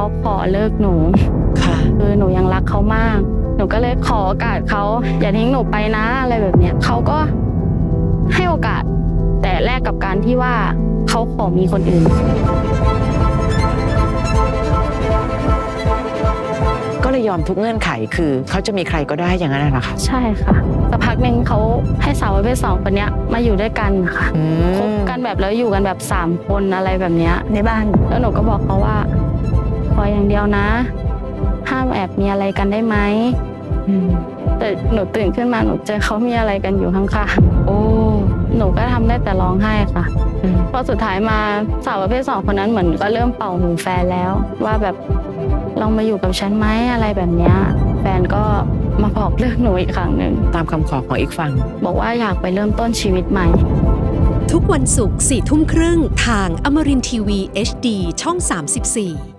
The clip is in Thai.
เขาขอเลิกหนู ค่ะ คือหนูยังรักเขามาก หนูก็เลยขอโอกาสเขาอย่าทิ้งหนูไปนะอะไรแบบเนี้ยเขาก็ให้โอกาส แต่แลกกับการที่ว่าเขาขอมีคนอื่น ก็เลยยอมทุกเงื่อนไขคือเขาจะมีใครก็ได้อย่างนั้นน่ะเหรอคะใช่ค่ะสักพักหนึ่งเขาให้สาวประเภทสองคนเนี้ยมาอยู่ด้วยกันค่ะ อืม คบกันแบบแล้วอยู่กันแบบสามคนอะไรแบบเนี้ยในบ้าน แล้วหนูก็บอกเขาว่าข ออย่างเดียวนะ ห้ามแอบมีอะไรกันได้ไหมอืมแต่หนูตื่นขึ้นมาหนูเจอเขามีอะไรกันอยู่ข้างโอ้ๆหนูก็ทำได้แต่ร้องไห้ค่ะอืมพอสุดท้ายมาสาวประเภทสองคนนั้นเหมือนก็เริ่มเป่าหูแฟนแล้ว ว่าแบบลองมาอยู่กับฉันไหมอะไรแบบเนี้ยแฟนก็มาบอกเลิกหนูอีกครั้งหนึ่งตามคำขอของอีกฝั่งบอกว่าอยากไปเริ่มต้นชีวิตใหม่ ทุกวันศุกร์4ทุ่มครึ่งทางอมรินทีวี HD ช่อง 34